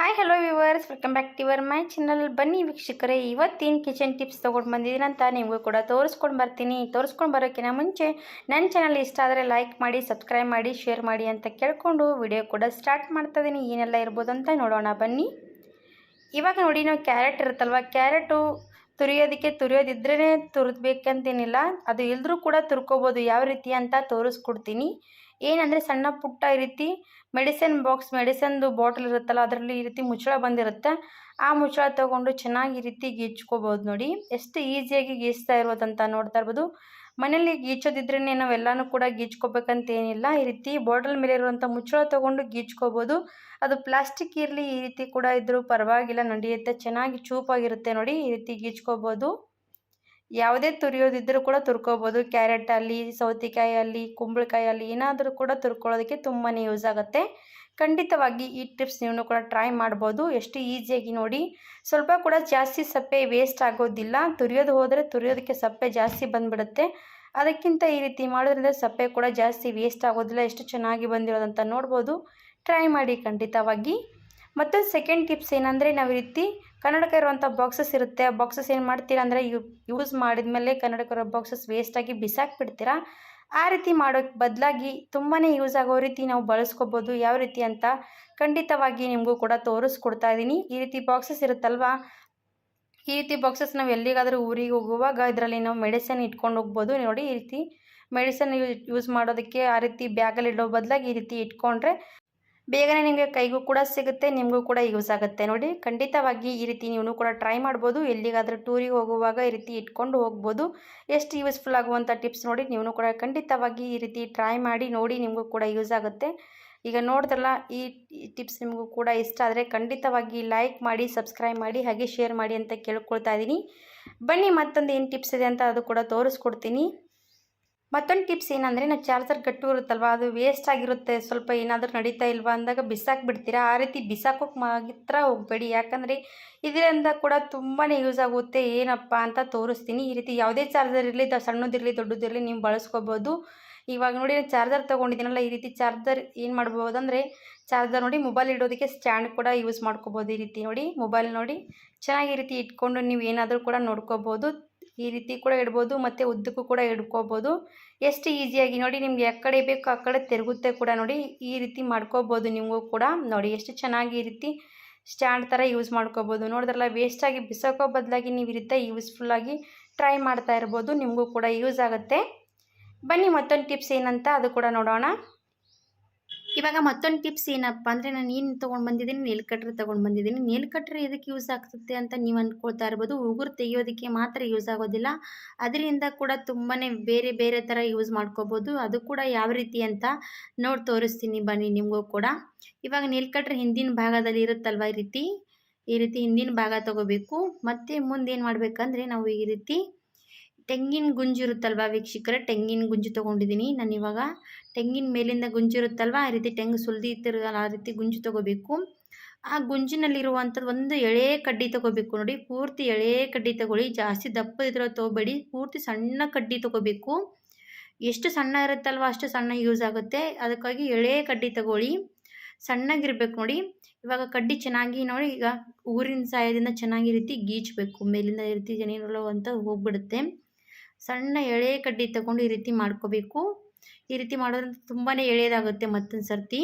Hi hello viewers welcome back to your my channel ಬನ್ನಿ ವೀಕ್ಷಕರೇ, ಇವತ್ತಿನ ಕಿಚನ್ ಟಿಪ್ಸ್ ತೊಗೊಂಡು ಬಂದಿದ್ದೀನಿ ಅಂತ ನಿಮಗೂ ಕೂಡ ತೋರಿಸ್ಕೊಂಡು ಬರ್ತೀನಿ. ತೋರಿಸ್ಕೊಂಡು ಬರೋಕ್ಕಿಂತ ಮುಂಚೆ ನನ್ನ ಚಾನಲ್ ಇಷ್ಟ ಆದರೆ ಲೈಕ್ ಮಾಡಿ ಸಬ್ಸ್ಕ್ರೈಬ್ ಮಾಡಿ ಶೇರ್ ಮಾಡಿ ಅಂತ ಕೇಳಿಕೊಂಡು ವಿಡಿಯೋ ಕೂಡ ಸ್ಟಾರ್ಟ್ ಮಾಡ್ತಾ ಇದ್ದೀನಿ ಏನೆಲ್ಲ ಇರ್ಬೋದು ಅಂತ ನೋಡೋಣ. ಬನ್ನಿ. ಇವಾಗ ನೋಡಿ, ನಾವು ಕ್ಯಾರೆಟ್ ಇರುತ್ತಲ್ವ? ಕ್ಯಾರೆಟು ತುರಿಯೋದಕ್ಕೆ ತುರಿಯೋದಿದ್ರೇ ತುರಿದ್ಬೇಕಂತೇನಿಲ್ಲ. ಅದು ಇಲ್ಲದ್ರೂ ಕೂಡ ತುರ್ಕೋಬೋದು. ಯಾವ ರೀತಿ ಅಂತ ತೋರಿಸ್ಕೊಡ್ತೀನಿ. ಏನಂದರೆ ಸಣ್ಣ ಪುಟ್ಟ ಈ ರೀತಿ ಮೆಡಿಸಿನ್ ಬಾಕ್ಸ್, ಮೆಡಿಸಿನ್ದು ಬಾಟಲ್ ಇರುತ್ತಲ್ಲ, ಅದರಲ್ಲಿ ಈ ರೀತಿ ಮುಚ್ಚಳ ಬಂದಿರುತ್ತೆ. ಆ ಮುಚ್ಚಳ ತಗೊಂಡು ಚೆನ್ನಾಗಿ ಈ ರೀತಿ ಗೀಚ್ಕೋಬೋದು ನೋಡಿ. ಎಷ್ಟು ಈಸಿಯಾಗಿ ಗೀಚ್ತಾ ಇರೋದಂತ ನೋಡ್ತಾ ಇರ್ಬೋದು. ಮನೇಲಿ ಗೀಚೋದಿದ್ರೇ ನಾವೆಲ್ಲನೂ ಕೂಡ ಗೀಚ್ಕೋಬೇಕಂತ ಏನಿಲ್ಲ ಈ ರೀತಿ ಬಾಟಲ್ ಮೇಲೆ ಇರುವಂಥ ಮುಚ್ಚಳ ತಗೊಂಡು ಗೀಚ್ಕೋಬೋದು. ಅದು ಪ್ಲಾಸ್ಟಿಕ್ ಇರಲಿ ಈ ರೀತಿ ಕೂಡ ಇದ್ದರೂ ಪರವಾಗಿಲ್ಲ, ನಡೆಯುತ್ತೆ. ಚೆನ್ನಾಗಿ ಚೂಪಾಗಿರುತ್ತೆ ನೋಡಿ, ಈ ರೀತಿ ಗೀಚ್ಕೋಬೋದು. ಯಾವುದೇ ತುರಿಯೋದಿದ್ದರೂ ಕೂಡ ತುರ್ಕೋಬೋದು. ಕ್ಯಾರೆಟ್ ಅಲ್ಲಿ, ಸೌತೆಕಾಯಿ ಅಲ್ಲಿ, ಕುಂಬಳಕಾಯಿ ಅಲ್ಲಿ ಏನಾದರೂ ಕೂಡ ತುರ್ಕೊಳ್ಳೋದಕ್ಕೆ ತುಂಬಾ ಯೂಸ್ ಆಗುತ್ತೆ. ಖಂಡಿತವಾಗಿ ಈ ಟಿಪ್ಸ್ ನೀವು ಕೂಡ ಟ್ರೈ ಮಾಡ್ಬೋದು. ಎಷ್ಟು ಈಸಿಯಾಗಿ ನೋಡಿ. ಸ್ವಲ್ಪ ಕೂಡ ಜಾಸ್ತಿ ಸಪ್ಪೆ ವೇಸ್ಟ್ ಆಗೋದಿಲ್ಲ. ತುರಿಯೋದು ಹೋದರೆ ತುರಿಯೋದಕ್ಕೆ ಸಪ್ಪೆ ಜಾಸ್ತಿ ಬಂದುಬಿಡುತ್ತೆ. ಅದಕ್ಕಿಂತ ಈ ರೀತಿ ಮಾಡೋದ್ರಿಂದ ಸಪ್ಪೆ ಕೂಡ ಜಾಸ್ತಿ ವೇಸ್ಟ್ ಆಗೋದಿಲ್ಲ. ಎಷ್ಟು ಚೆನ್ನಾಗಿ ಬಂದಿರೋದಂತ ನೋಡ್ಬೋದು. ಟ್ರೈ ಮಾಡಿ ಖಂಡಿತವಾಗಿ. ಮತ್ತು ಸೆಕೆಂಡ್ ಟಿಪ್ಸ್ ಏನಂದರೆ ನಾವು ಈ ರೀತಿ ಕನ್ನಡಕ ಇರುವಂಥ ಬಾಕ್ಸಸ್ ಇರುತ್ತೆ. ಆ ಬಾಕ್ಸಸ್ ಏನು ಮಾಡ್ತೀರಾ ಅಂದರೆ ಯು ಯೂಸ್ ಮಾಡಿದ ಮೇಲೆ ಕನ್ನಡಕ ಇರೋ ಬಾಕ್ಸಸ್ ವೇಸ್ಟಾಗಿ ಬಿಸಾಕ್ಬಿಡ್ತೀರಾ. ಆ ರೀತಿ ಮಾಡೋಕ್ಕೆ ಬದಲಾಗಿ ತುಂಬಾ ಯೂಸ್ ಆಗೋ ರೀತಿ ನಾವು ಬಳಸ್ಕೋಬೋದು. ಯಾವ ರೀತಿ ಅಂತ ಖಂಡಿತವಾಗಿ ನಿಮಗೂ ಕೂಡ ತೋರಿಸ್ಕೊಡ್ತಾ ಇದ್ದೀನಿ ಈ ರೀತಿ ಬಾಕ್ಸಸ್ ಇರುತ್ತಲ್ವಾ? ಈ ರೀತಿ ಬಾಕ್ಸಸ್ ನಾವು ಎಲ್ಲಿಗಾದರೂ ಊರಿಗೆ ಹೋಗುವಾಗ ಇದರಲ್ಲಿ ನಾವು ಮೆಡಿಸನ್ ಇಟ್ಕೊಂಡು ಹೋಗ್ಬೋದು. ನೋಡಿ ಈ ರೀತಿ ಮೆಡಿಸನ್ ಯೂಸ್ ಮಾಡೋದಕ್ಕೆ ಆ ರೀತಿ ಬ್ಯಾಗಲ್ಲಿ ಇಡೋ ಬದಲಾಗಿ ಈ ರೀತಿ ಇಟ್ಕೊಂಡ್ರೆ ಬೇಗನೆ ನಿಮಗೆ ಕೈಗೂ ಕೂಡ ಸಿಗುತ್ತೆ, ನಿಮಗೂ ಕೂಡ ಯೂಸ್ ಆಗುತ್ತೆ. ನೋಡಿ, ಖಂಡಿತವಾಗಿ ಈ ರೀತಿ ನೀವು ಕೂಡ ಟ್ರೈ ಮಾಡ್ಬೋದು. ಎಲ್ಲಿಗಾದರೂ ಟೂರಿಗೆ ಹೋಗುವಾಗ ಈ ರೀತಿ ಇಟ್ಕೊಂಡು ಹೋಗ್ಬೋದು. ಎಷ್ಟು ಯೂಸ್ಫುಲ್ ಆಗುವಂಥ ಟಿಪ್ಸ್ ನೋಡಿ ನೀವು ಕೂಡ ಖಂಡಿತವಾಗಿ ಈ ರೀತಿ ಟ್ರೈ ಮಾಡಿ, ನೋಡಿ ನಿಮಗೂ ಕೂಡ ಯೂಸ್ ಆಗುತ್ತೆ. ಈಗ ನೋಡಿದ್ರಲ್ಲ, ಈ ಟಿಪ್ಸ್ ನಿಮಗೂ ಕೂಡ ಇಷ್ಟ ಆದರೆ ಖಂಡಿತವಾಗಿ ಲೈಕ್ ಮಾಡಿ ಸಬ್ಸ್ಕ್ರೈಬ್ ಮಾಡಿ, ಹಾಗೆ ಶೇರ್ ಮಾಡಿ ಅಂತ ಕೇಳ್ಕೊಳ್ತಾ ಇದ್ದೀನಿ. ಬನ್ನಿ ಮತ್ತೊಂದು ಏನು ಟಿಪ್ಸ್ ಇದೆ ಅಂತ ಅದು ಕೂಡ ತೋರಿಸ್ಕೊಡ್ತೀನಿ. ಮತ್ತೊಂದು ಟಿಪ್ಸ್ ಏನಂದರೆ ನಾವು ಚಾರ್ಜರ್ ಗಟ್ಟು ಇರುತ್ತಲ್ವ, ಅದು ವೇಸ್ಟ್ ಆಗಿರುತ್ತೆ, ಸ್ವಲ್ಪ ಏನಾದರೂ ನಡೀತಾ ಇಲ್ವಾ ಅಂದಾಗ ಬಿಸಾಕ್ಬಿಡ್ತೀರಾ, ಆ ರೀತಿ ಬಿಸಾಕೋಕೆ ಮಾತ್ರ ಹೋಗಬೇಡಿ. ಯಾಕಂದರೆ ಇದರಿಂದ ಕೂಡ ತುಂಬಾ ಯೂಸ್ ಆಗುತ್ತೆ, ಏನಪ್ಪ ಅಂತ ತೋರಿಸ್ತೀನಿ. ಈ ರೀತಿ ಯಾವುದೇ ಚಾರ್ಜರ್ ಇರಲಿ ಸಣ್ಣದಿರಲಿ ದೊಡ್ಡದಿರಲಿ ನೀವು ಬಳಸ್ಕೋಬೋದು. ಇವಾಗ ನೋಡಿ ನಾನು ಚಾರ್ಜರ್ ತೊಗೊಂಡಿದ್ದೀನಲ್ಲ, ಈ ರೀತಿ ಚಾರ್ಜರ್ ಏನು ಮಾಡ್ಬೋದು ಅಂದರೆ ಚಾರ್ಜರ್ ನೋಡಿ ಮೊಬೈಲ್ ಇಡೋದಕ್ಕೆ ಸ್ಟ್ಯಾಂಡ್ ಕೂಡ ಯೂಸ್ ಮಾಡ್ಕೋಬೋದು ಈ ರೀತಿ ನೋಡಿ. ಮೊಬೈಲ್ ನೋಡಿ ಚೆನ್ನಾಗಿ ಈ ರೀತಿ ಇಟ್ಕೊಂಡು ನೀವು ಏನಾದರೂ ಕೂಡ ನೋಡ್ಕೋಬೋದು. ಈ ರೀತಿ ಕೂಡ ಇಡ್ಬೋದು, ಮತ್ತು ಉದ್ದಕ್ಕೂ ಕೂಡ ಇಡ್ಕೋಬೋದು. ಎಷ್ಟು ಈಸಿಯಾಗಿ ನೋಡಿ, ನಿಮ್ಗೆ ಯಾವ ಕಡೆ ಬೇಕು ಆ ಕಡೆ ತಿರುಗುತ್ತೆ ಕೂಡ ನೋಡಿ, ಈ ರೀತಿ ಮಾಡ್ಕೋಬೋದು ನಿಮಗೂ ಕೂಡ ನೋಡಿ, ಎಷ್ಟು ಚೆನ್ನಾಗಿ ಈ ರೀತಿ ಸ್ಟ್ಯಾಂಡ್ ಥರ ಯೂಸ್ ಮಾಡ್ಕೋಬೋದು. ನೋಡಿದ್ರಲ್ಲ ವೇಸ್ಟಾಗಿ ಬಿಸಾಕೋ ಬದಲಾಗಿ ನೀವು ಈ ರೀತಿ ಯೂಸ್ಫುಲ್ಲಾಗಿ ಟ್ರೈ ಮಾಡ್ತಾ ಇರ್ಬೋದು, ನಿಮಗೂ ಕೂಡ ಯೂಸ್ ಆಗುತ್ತೆ. ಬನ್ನಿ ಮತ್ತೊಂದು ಟಿಪ್ಸ್ ಏನಂತ ಅದು ಕೂಡ ನೋಡೋಣ. ಇವಾಗ ಮತ್ತೊಂದು ಟಿಪ್ಸ್ ಏನಪ್ಪ ಅಂದರೆ ನಾನು ಏನು ತೊಗೊಂಡು ಬಂದಿದ್ದೀನಿ? ನೇಲ್ ಕಟ್ರ್ ತೊಗೊಂಡು ಬಂದಿದ್ದೀನಿ. ನೆಲ್ ಕಟ್ರ್ ಎದಕ್ಕೆ ಯೂಸ್ ಆಗ್ತದೆ ಅಂತ ನೀವು ಅಂದ್ಕೊಳ್ತಾ ಇರ್ಬೋದು. ಉಗುರು ತೆಗೆಯೋದಕ್ಕೆ ಮಾತ್ರ ಯೂಸ್ ಆಗೋದಿಲ್ಲ. ಅದರಿಂದ ಕೂಡ ತುಂಬಾ ಬೇರೆ ಬೇರೆ ಥರ ಯೂಸ್ ಮಾಡ್ಕೋಬೋದು. ಅದು ಕೂಡ ಯಾವ ರೀತಿ ಅಂತ ನೋಡಿ ತೋರಿಸ್ತೀನಿ ಬನ್ನಿ ನಿಮಗೂ ಕೂಡ. ಇವಾಗ ನೆಲ್ ಕಟ್ರ್ ಹಿಂದಿನ ಭಾಗದಲ್ಲಿ ಇರುತ್ತಲ್ವ ಈ ರೀತಿ? ಈ ರೀತಿ ಹಿಂದಿನ ಭಾಗ ತೊಗೋಬೇಕು. ಮತ್ತು ಮುಂದೇನು ಮಾಡಬೇಕಂದ್ರೆ ನಾವು ಈ ರೀತಿ ತೆಂಗಿನ ಗುಂಜು ಇರುತ್ತಲ್ವ ವೀಕ್ಷಕರೇ? ತೆಂಗಿನ ಗುಂಜು ತೊಗೊಂಡಿದ್ದೀನಿ. ನಾನು ಇವಾಗ ತೆಂಗಿನ ಮೇಲಿಂದ ಗುಂಜು ಇರುತ್ತಲ್ವ? ಆ ರೀತಿ ತೆಂಗು ಸುಲಿದಿತ್ತಿರಲ್ಲ ಆ ರೀತಿ ಗುಂಜು ತೊಗೋಬೇಕು. ಆ ಗುಂಜಿನಲ್ಲಿರುವಂಥದ್ದು ಒಂದು ಎಳೆ ಕಡ್ಡಿ ತೊಗೋಬೇಕು ನೋಡಿ. ಪೂರ್ತಿ ಎಳೆ ಕಡ್ಡಿ ತೊಗೊಳ್ಳಿ. ಜಾಸ್ತಿ ದಪ್ಪ ಇದ್ರೋ ತೊಗೋಬೇಡಿ. ಪೂರ್ತಿ ಸಣ್ಣ ಕಡ್ಡಿ ತೊಗೋಬೇಕು. ಎಷ್ಟು ಸಣ್ಣ ಇರುತ್ತಲ್ವ ಅಷ್ಟು ಸಣ್ಣ ಯೂಸ್ ಆಗುತ್ತೆ. ಅದಕ್ಕಾಗಿ ಎಳೆ ಕಡ್ಡಿ ತಗೊಳ್ಳಿ. ಸಣ್ಣಗಿರ್ಬೇಕು ನೋಡಿ. ಇವಾಗ ಕಡ್ಡಿ ಚೆನ್ನಾಗಿ ನೋಡಿ. ಈಗ ಊರಿನ ಸಹಾಯದಿಂದ ಚೆನ್ನಾಗಿ ರೀತಿ ಗೀಚಬೇಕು. ಮೇಲಿಂದ ಈ ರೀತಿ ಏನಿರಲ್ಲ ಅಂತ ಹೋಗ್ಬಿಡುತ್ತೆ. ಸಣ್ಣ ಎಳೆ ಕಡ್ಡಿ ತಗೊಂಡು ಈ ರೀತಿ ಮಾಡ್ಕೋಬೇಕು. ಈ ರೀತಿ ಮಾಡೋದ್ರಿಂದ ತುಂಬಾ ಎಳೆಯದಾಗುತ್ತೆ ಮತ್ತೊಂದು ಸರ್ತಿ.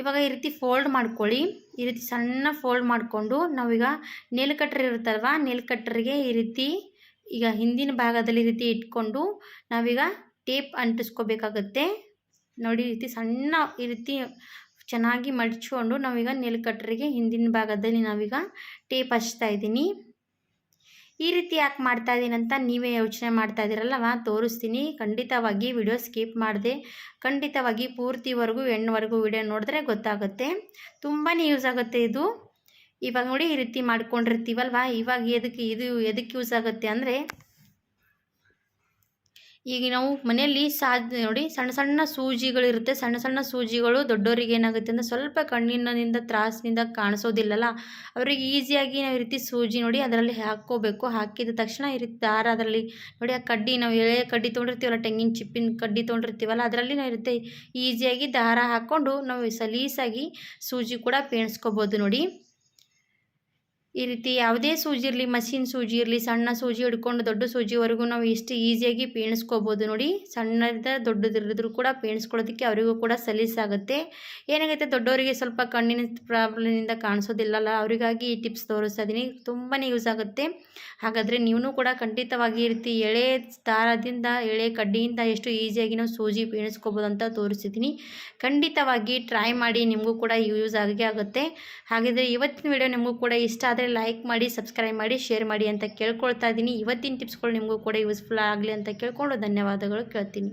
ಇವಾಗ ಈ ರೀತಿ ಫೋಲ್ಡ್ ಮಾಡ್ಕೊಳ್ಳಿ. ಈ ರೀತಿ ಸಣ್ಣ ಫೋಲ್ಡ್ ಮಾಡಿಕೊಂಡು ನಾವೀಗ ನೇಲ್ ಕಟ್ರ್ ಇರುತ್ತಲ್ವ ನೇಲ್ ಕಟ್ಟರ್ಗೆ ಈ ರೀತಿ ಈಗ ಹಿಂದಿನ ಭಾಗದಲ್ಲಿ ಈ ರೀತಿ ಇಟ್ಕೊಂಡು ನಾವೀಗ ಟೇಪ್ ಅಂಟಿಸ್ಕೋಬೇಕಾಗತ್ತೆ. ನೋಡಿ ರೀತಿ ಸಣ್ಣ ಈ ರೀತಿ ಚೆನ್ನಾಗಿ ಮಡ್ಚ್ಕೊಂಡು ನಾವೀಗ ನೇಲ್ ಕಟ್ಟರಿಗೆ ಹಿಂದಿನ ಭಾಗದಲ್ಲಿ ನಾವೀಗ ಟೇಪ್ ಹಚ್ತಾ ಇದ್ದೀನಿ. ಈ ರೀತಿ ಯಾಕೆ ಮಾಡ್ತಾ ಇದ್ದೀನಿ ಅಂತ ನೀವೇ ಯೋಚನೆ ಮಾಡ್ತಾ ಇದ್ದೀರಲ್ಲವ ತೋರಿಸ್ತೀನಿ. ಖಂಡಿತವಾಗಿ ವಿಡಿಯೋ ಸ್ಕಿಪ್ ಮಾಡಿದೆ. ಖಂಡಿತವಾಗಿ ಪೂರ್ತಿವರೆಗೂ ಹೆಣ್ಣುವರೆಗೂ ವಿಡಿಯೋ ನೋಡಿದ್ರೆ ಗೊತ್ತಾಗುತ್ತೆ. ತುಂಬಾ ಯೂಸ್ ಆಗುತ್ತೆ ಇದು. ಇವಾಗ ನೋಡಿ ಈ ರೀತಿ ಮಾಡ್ಕೊಂಡಿರ್ತೀವಲ್ವ? ಇವಾಗ ಎದಕ್ಕೆ ಇದು ಎದಕ್ಕೆ ಯೂಸ್ ಆಗುತ್ತೆ ಅಂದರೆ ಈಗ ನಾವು ಮನೆಯಲ್ಲಿ ಸಾದ್, ನೋಡಿ ಸಣ್ಣ ಸಣ್ಣ ಸೂಜಿಗಳಿರುತ್ತೆ. ಸಣ್ಣ ಸಣ್ಣ ಸೂಜಿಗಳು ದೊಡ್ಡವರಿಗೆ ಏನಾಗುತ್ತೆ ಅಂದರೆ ಸ್ವಲ್ಪ ಕಣ್ಣಿನಿಂದ, ತ್ರಾಸಿನಿಂದ ಕಾಣಿಸೋದಿಲ್ಲಲ್ಲ? ಅವರಿಗೆ ಈಸಿಯಾಗಿ ನಾವು ಈ ರೀತಿ ಸೂಜಿ ನೋಡಿ ಅದರಲ್ಲಿ ಹಾಕ್ಕೋಬೇಕು. ಹಾಕಿದ ತಕ್ಷಣ ಈ ರೀತಿ ದಾರ ಅದರಲ್ಲಿ ನೋಡಿ ಆ ಕಡ್ಡಿ ನಾವು ಎಳೆ ಕಡ್ಡಿ ತೊಗೊಂಡಿರ್ತೀವಲ್ಲ, ತೆಂಗಿನ ಚಿಪ್ಪಿನ ಕಡ್ಡಿ ತೊಗೊಂಡಿರ್ತೀವಲ್ಲ, ಅದರಲ್ಲಿ ನಾವು ಇರುತ್ತೆ ಈಸಿಯಾಗಿ ದಾರ ಹಾಕ್ಕೊಂಡು ನಾವು ಸಲೀಸಾಗಿ ಸೂಜಿ ಕೂಡ ಪೇಣಿಸ್ಕೋಬೋದು ನೋಡಿ. ಈ ರೀತಿ ಯಾವುದೇ ಸೂಜಿ ಇರಲಿ, ಮಷಿನ್ ಸೂಜಿ ಇರಲಿ, ಸಣ್ಣ ಸೂಜಿ ಹಿಡ್ಕೊಂಡು ದೊಡ್ಡ ಸೂಜಿವರೆಗೂ ನಾವು ಎಷ್ಟು ಈಸಿಯಾಗಿ ಪೇಣಿಸ್ಕೋಬೋದು ನೋಡಿ. ಸಣ್ಣದ ದೊಡ್ಡದಿರಿದ್ರು ಕೂಡ ಪೇಣಿಸ್ಕೊಳ್ಳೋದಕ್ಕೆ ಅವರಿಗೂ ಕೂಡ ಸಲೀಸಾಗುತ್ತೆ. ಏನಾಗುತ್ತೆ ದೊಡ್ಡವರಿಗೆ ಸ್ವಲ್ಪ ಕಣ್ಣಿನ ಪ್ರಾಬ್ಲಮಿಂದ ಕಾಣಿಸೋದಿಲ್ಲಲ್ಲ, ಅವರಿಗಾಗಿ ಈ ಟಿಪ್ಸ್ ತೋರಿಸ್ತಾ ತುಂಬಾ ಯೂಸ್ ಆಗುತ್ತೆ. ಹಾಗಾದರೆ ನೀವು ಕೂಡ ಖಂಡಿತವಾಗಿ ಈ ರೀತಿ ಎಳೆ ದಾರದಿಂದ, ಎಳೆ ಕಡ್ಡಿಯಿಂದ ಎಷ್ಟು ಈಸಿಯಾಗಿ ನಾವು ಸೂಜಿ ಪೇಣಿಸ್ಕೋಬೋದು ಅಂತ ತೋರಿಸಿದ್ದೀನಿ ಖಂಡಿತವಾಗಿ ಟ್ರೈ ಮಾಡಿ, ನಿಮಗೂ ಕೂಡ ಯೂಸ್ ಆಗೇ ಆಗುತ್ತೆ. ಹಾಗಿದ್ರೆ ಇವತ್ತಿನ ವಿಡಿಯೋ ನಿಮಗೂ ಕೂಡ ಇಷ್ಟ ಆದರೆ ಲೈಕ್ ಮಾಡಿ ಸಬ್ಸ್ಕ್ರೈಬ್ ಮಾಡಿ ಶೇರ್ ಮಾಡಿ ಅಂತ ಕೇಳ್ಕೊಳ್ತಾ ಇದ್ದೀನಿ. ಇವತ್ತಿನ ಟಿಪ್ಸ್ಗಳು ನಿಮಗೂ ಕೂಡ ಯೂಸ್ಫುಲ್ ಆಗಲಿ ಅಂತ ಕೇಳ್ಕೊಂಡು ಧನ್ಯವಾದಗಳು ಕೇಳ್ತೀನಿ.